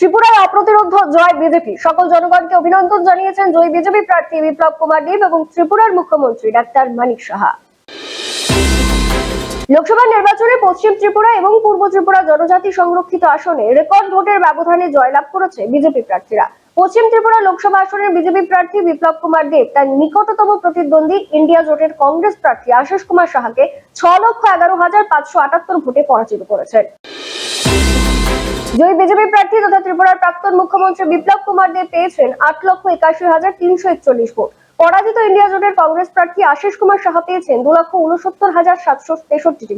ত্রিপুরায় অপ্রতিরোধ জয় বিজেপি। সকল জনগণকে অভিনন্দন জানিয়েছেন জয় বিজেপি প্রার্থী বিপ্লব কুমার দেব এবং ত্রিপুরার মুখ্যমন্ত্রী ডাক্তার মানিক সাহা। লোকসভা নির্বাচনে পশ্চিম ত্রিপুরা এবং পূর্ব ত্রিপুরা জনজাতি সংরক্ষিত আসনে রেকর্ড ভোটের ব্যবধানে জয়লাভ করেছে বিজেপি প্রার্থীরা। পশ্চিম ত্রিপুরা লোকসভা আসনের বিজেপি প্রার্থী বিপ্লব কুমার দেব তার নিকটতম প্রতিদ্বন্দ্বী ইন্ডিয়া জোটের কংগ্রেস প্রার্থী আশিস কুমার সাহাকে ছ লক্ষ এগারো হাজার পাঁচশো আটাত্তর ভোটে পরাজিত করেছেন। জয়ী বিজেপি প্রার্থী তথা ত্রিপুরার প্রাক্তন মুখ্যমন্ত্রী বিপ্লব কুমার দেব পেয়েছেন আট লক্ষ একাশি হাজার তিনশো একচল্লিশ ভোট। পরাজিত ইন্ডিয়া জোটের কংগ্রেস প্রার্থী আশিস কুমার সাহা পেয়েছেন দু লক্ষ উনসত্তর হাজার সাতশো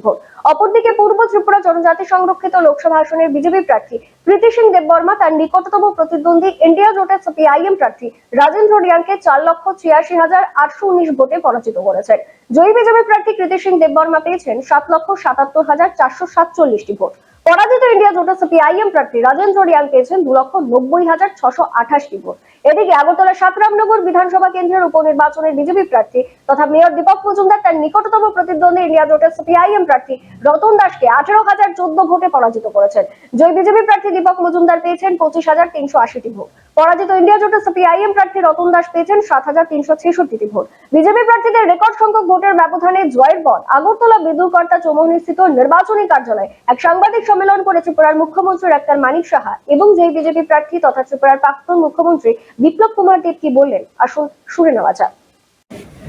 ভোট। অপরদিকে পূর্ব ত্রিপুরা জনজাতি সংরক্ষিত লোকসভা আসনের বিজেপি প্রার্থী প্রীতি সিং দেববর্মা তার নিকটতম প্রতিদ্বন্দ্বী ইন্ডিয়া জোটের সিপিআইএম প্রার্থী রাজেন্দ্র রিয়াংকে চার লক্ষ ছিয়াশি হাজার আটশো উনিশ ভোটে পরাজিত করেছেন। জয়ী বিজেপি প্রার্থী কৃতি সিং দেববর্মা পেয়েছেন সাত লক্ষ সাতাত্তর হাজার চারশো সাতচল্লিশটি ভোট। পরাজিত ইন্ডিয়া জোটের সিপিআইএম প্রার্থী রাজেন্দ্র রিয়াং পেয়েছেন দু লক্ষ নব্বই হাজার ছশো আঠাশটি ভোট। এদিকে আগরতলা সাতরামনগর বিধানসভা কেন্দ্রের উপনির্বাচনের বিজেপি প্রার্থী তথা মেয়র দীপক মজুমদার তার নিকটতম প্রতিদ্বন্দ্বী ইন্ডিয়া জোটের সিপিআইএম প্রার্থী রতন দাসকে আঠারো হাজার চোদ্দ ভোটে পরাজিত করেছেন। জয় বিজেপি প্রার্থী দীপক মজুমদার পেয়েছেন পঁচিশ হাজার তিনশো আশিটি ভোট। পরাজিত ইন্ডিয়া জোটের সিপিআইএম প্রার্থী রতন দাস পেয়েছেন সাত হাজার তিনশো ছেষট্টিটি ভোট। বিজেপি প্রার্থীদের রেকর্ড সংখ্যক ভোটের ব্যবধানে জয়ের পর আগরতলা বিদ্যুৎকর্তা চৌমহনীস্থিত নির্বাচনী কার্যালয়ে এক সাংবাদিক সম্মেলন করে ত্রিপুরার মুখ্যমন্ত্রী ডাক্তার মানিক সাহা এবং যেই বিজেপি প্রার্থী তথা ত্রিপুরার প্রাক্তন মুখ্যমন্ত্রী বিপ্লব কুমার দেব কি বললেন? আসুন শুনে নেওয়া যাক।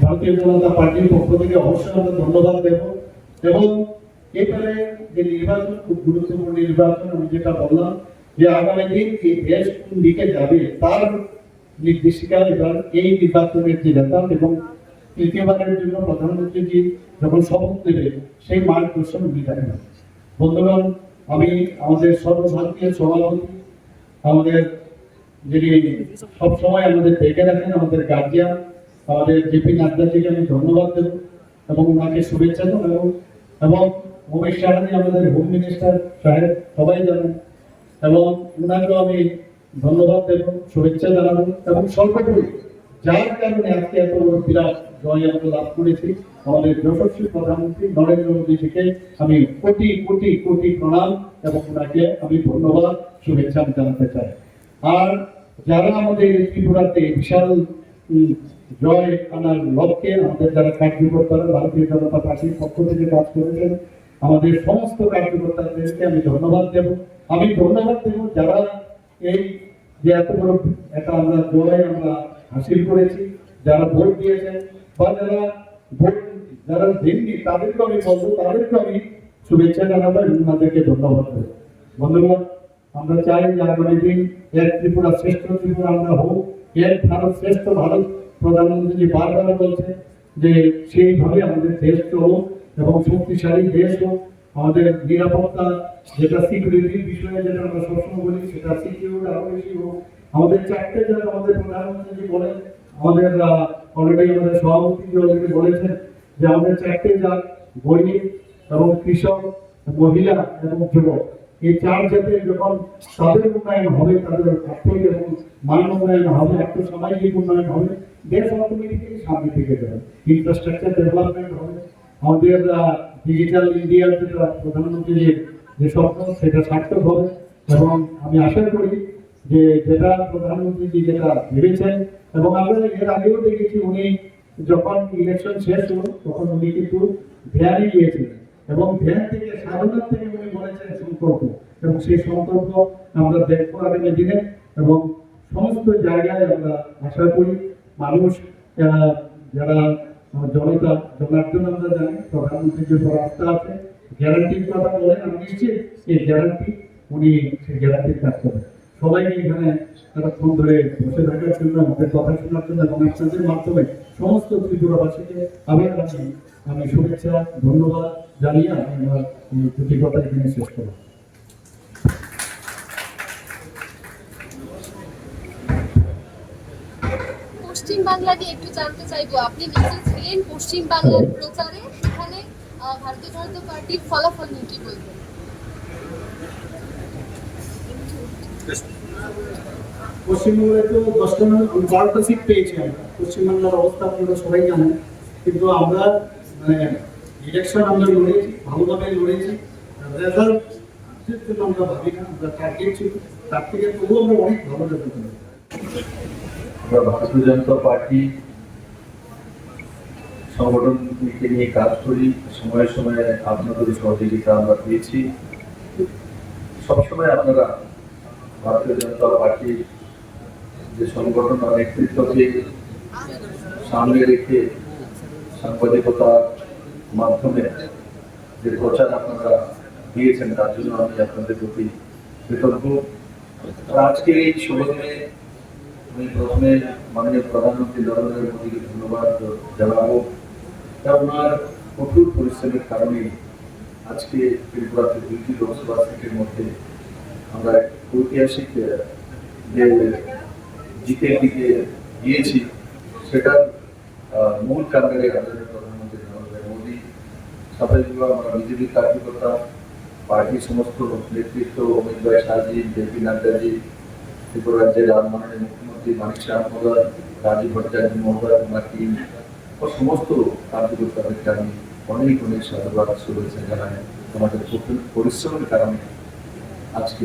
ভারতীয় জনতা পার্টির পক্ষ থেকে অবশ্যই আমরা ধন্যবাদ দেব এবং এবারে যে নির্বাচন, খুব গুরুত্বপূর্ণ নির্বাচন, আমি যেটা বললাম যে আগামী দিন এই দেশ কোন দিকে যাবে, তার নির্দেশিকা এবার এই নির্বাচনের যে রেজাল্ট এবং তৃতীয়বারের জন্য প্রধানমন্ত্রীজি যখন শপথ নেবে, সেই মার্গদর্শন বিধানে বন্ধুগণ, আমি আমাদের সর্বভারতীয় সভাপতি আমাদের যিনি সবসময় আমাদের দেখে রাখেন, আমাদের গার্জিয়ান আমাদের জেপি নাড্ডাজিকে আমি ধন্যবাদ দেব এবং ওনাকে শুভেচ্ছা দেব এবং এবং উমেশ সাহানি, আমাদের হোম মিনিস্টার সাহেব, সবাই জানেন এবং ওনাকেও আমি ধন্যবাদ দেব শুভেচ্ছা জানাব এবং সর্বোপরি যার কারণে আজকে এত বিরাট জয় আমরা লাভ করেছি। আমাদের যশস্বী প্রধানমন্ত্রী নরেন্দ্র মোদীজিকে আমি কোটি কোটি কোটি প্রণাম এবং ওনাকে আমি ধন্যবাদ, শুভেচ্ছা আমি জানাতে চাই। আর যারা আমাদের ত্রিপুরাতে বিশাল জয় আনার লক্ষ্যে আমাদের যারা কার্যকর্তারা ভারতীয় জনতা পার্টির পক্ষ থেকে কাজ করেছেন, আমাদের সমস্ত কার্যকর্তাদেরকে আমি ধন্যবাদ দেব। আমি ধন্যবাদ দেব যারা এই যে এত বড় একটা আমরা জয় আমরা হাসিল করেছি, যারা ভোট দিয়েছেন বা যারা ভোট যারা দেননি তাদেরকে আমি বলব তাদেরকে আমি শুভেচ্ছা জানাব এবং তাদেরকে ধন্যবাদ দেবো। বন্ধুগণ, আমরা চাই যে আগামী দিন এক ত্রিপুরা শ্রেষ্ঠ ত্রিপুরা আমরা হোক এক ভারত শ্রেষ্ঠ ভারত। প্রধানমন্ত্রী বারবার বলছে যে সেইভাবে আমাদের দেশ হোক এবং শক্তিশালী দেশ হোক। আমাদের নিরাপত্তা, যেটা সিকিউরিটির বিষয়ে যেটা আমরা সবসময় বলি, সেটা সিকিউর আরও বেশি হোক আমাদের চারটে যারা আমাদের প্রধানমন্ত্রী বলেন, আমাদের অলরেডি আমাদের সভাপতি অলরেডি বলেছেন যে আমাদের চারটে যা বৈনিক এবং কৃষক, মহিলা এবং যুবক, এই চার জাতের যখন তাদের উন্নয়ন হবে, তাদের আর্থিক এবং মান উন্নয়ন হবে, একটা সামাজিক উন্নয়ন হবে, দেশ অটোমেটিক্যালি সামনে থেকে যাবে ইনফ্রাস্ট্রাকচার ডেভেলপমেন্ট হবে। আমাদের ডিজিটাল ইন্ডিয়ার যেটা প্রধানমন্ত্রী যে স্বপ্ন, সেটা সার্থক হবে। এবং আমি আশা করি যে, যেটা প্রধানমন্ত্রী যেটা ভেবেছেন, এবং আমরা এর আগেও দেখেছি উনি যখন ইলেকশন শেষ হলো, তখন উনি কিন্তু ধ্যানই গিয়েছিলেন এবং ধ্যান থেকে সাধনার থেকে উনি বলেছেন সংকল্প এবং সেই সংকল্প আমরা দেখব আগামী দিনে। এবং সমস্ত জায়গায় আমরা আশা করি মানুষ যারা জনতা জনার্দন আমরা জানি, প্রধানমন্ত্রীর যে রাস্তা আছে গ্যারান্টির কথা বলেন আমি নিশ্চিত গ্যারান্টি উনি সেই গ্যারান্টির কাজ সবাইকে এখানে এতক্ষণ ধরে বসে থাকার জন্য, আমাদের কথা শোনার জন্য এবং আপনাদের মাধ্যমে সমস্ত ত্রিপুরাবাসীকে আমি আমি শুভেচ্ছা, ধন্যবাদ জানিয়ে আমি আমার কথা এখানে শেষ করব পশ্চিম বাংলা নিয়ে একটু জানতে চাইব। আপনি নিজে ছিলেন পশ্চিম বাংলার প্রচারে, সেখানে ভারতীয় জনতা পার্টির ফলাফল নিয়ে কি বলবেন? পশ্চিমবঙ্গে তো দশটা বারোটা সিট পেয়েছি আমরা পশ্চিমবাংলার অবস্থা আপনারা সবাই জানেন। কিন্তু আমরা মানে ইলেকশন আমরা লড়েছি, ভালোভাবে লড়েছি। রেজাল্ট আমরা ভাবি না, আমরা টার্গেট তার থেকে তবুও আমরা অনেক ভালো পারি আমরা ভারতীয় জনতা পার্টি সংগঠনকে নিয়ে কাজ করি। সময়ে সময়ে আপনাদের সহযোগিতা আমরা পেয়েছি। সবসময় আপনারা ভারতীয় জনতা পার্টির যে সংগঠন বা নেতৃত্বকে সামনে রেখে সাংবাদিকতার মাধ্যমে যে প্রচার আপনারা দিয়েছেন, তার জন্য আমি আপনাদের প্রতি কৃতজ্ঞ। আর আজকে এই শুভ আমি প্রথমে মাননীয় প্রধানমন্ত্রী নরেন্দ্র মোদীকে ধন্যবাদ জানাব কারণ ওনার কঠোর পরিশ্রমের কারণে আজকে ত্রিপুরাতে দুইটি লোকসভা সিটের মধ্যে আমরা এক ঐতিহাসিক আহ, যে জিতের দিকে গিয়েছি সেটার আহ, মূল কাণ্ডারে আমাদের প্রধানমন্ত্রী নরেন্দ্র মোদী সাথে যুব আমরা বিজেপি কার্যকর্তা পার্টির সমস্ত নেতৃত্ব অমিত ভাই শাহজি জেপি নাড্ডাজি ত্রিপুরা রাজ্যের মাননীয় মুখ্যমন্ত্রী মানিক শাহ মহোদয় রাজীব ভট্টাচার্য মহোদয় ওনার টিম ও সমস্ত কার্যকর্তাদেরকে আমি অনেক অনেক সাধুবাদ শুভেচ্ছা জানাই আমাদের কঠিন পরিশ্রমের কারণে আজকে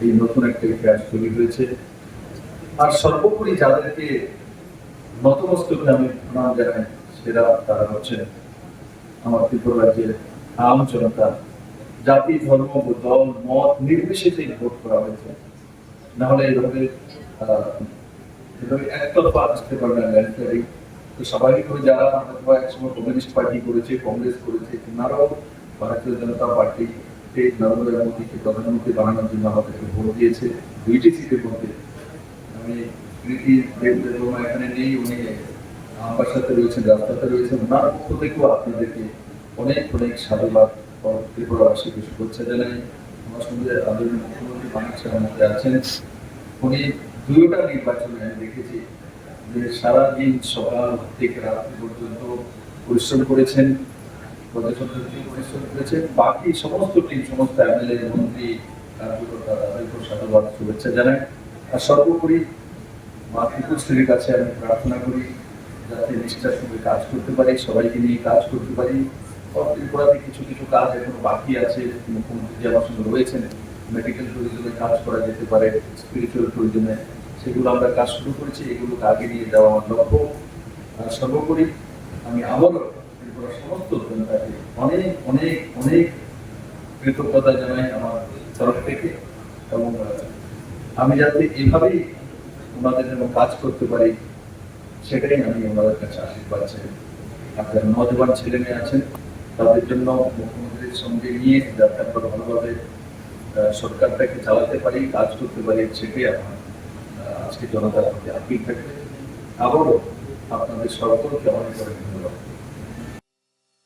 এই নতুন একটা ইতিহাস তৈরি হয়েছে। আর সর্বোপরি যাদেরকে নতমস্তকে আমি প্রণাম জানাই সেরা তারা হচ্ছেন আমার ত্রিপুরা রাজ্যের আম জনতা। জাতি ধর্ম দল মত নির্বিশেষে ভোট করা হয়েছে। না হলে এভাবে আহ, এভাবে একতরফা আসতে স্বাভাবিকভাবে যারা হয়তো একসময় কমিউনিস্ট পার্টি করেছে কংগ্রেস করেছে ওনারাও ভারতীয় জনতা পার্টি নরেন্দ্র মোদীকে প্রধানমন্ত্রী বানানোর জন্য আমাদেরকে ভোট দিয়েছে দুইটি সিটের আমি এখানে নেই উনি আমার সাথে রয়েছেন রাস্তাতে রয়েছেন ওনার পক্ষ থেকেও আপনাদেরকে অনেক অনেক সাধুবাদ ত্রিপুরাবাসীকে শুভেচ্ছা জানাই আমার সঙ্গে আদরণীয় মুখ্যমন্ত্রী শাহ মধ্যে আছেন উনি দুয়োটা নির্বাচনে আমি দেখেছি যে সারাদিন সকাল থেকে রাত্রি পর্যন্ত পরিশ্রম করেছেন প্রশাসন পরিশ্রম করেছেন। বাকি সমস্ত টিম সমস্ত এমএলএ মন্ত্রী, কার্যকর্তা তাদেরকেও শুভেচ্ছা জানাই। আর সর্বোপরি মা ত্রিপুর কাছে আমি প্রার্থনা করি যাতে নিষ্ঠার সঙ্গে কাজ করতে পারি, সবাইকে নিয়ে কাজ করতে পারি। ত্রিপুরাতে কিছু কিছু কাজ এখনও বাকি আছে। মুখ্যমন্ত্রী যে আমার সঙ্গে রয়েছেন মেডিকেল ট্যুরিজমে কাজ করা যেতে পারে স্পিরিচুয়াল ট্যুরিজমে সেগুলো আমরা কাজ শুরু করেছি এগুলোকে আগে নিয়ে যাওয়া আমার লক্ষ্য। সর্বোপরি আমি আবারও ত্রিপুরার সমস্ত জনতাকে অনেক অনেক অনেক কৃতজ্ঞতা জানাই আমার তরফ থেকে এবং আমি যাতে এভাবেই ওনাদের জন্য কাজ করতে পারি সেটাই আমি ওনাদের কাছে আশীর্বাদ চাই। আপনার নজবান ছেলে মেয়ে আছেন তাদের জন্য মুখ্যমন্ত্রীর সঙ্গে নিয়ে যাতে আমরা ভালোভাবে সরকারটাকে চালাতে পারি কাজ করতে পারি সেটাই আহ, আজকে জনতার মধ্যে আপিল থাকবে। আবারও আপনাদের সকলকে অনেক অনেক ধন্যবাদ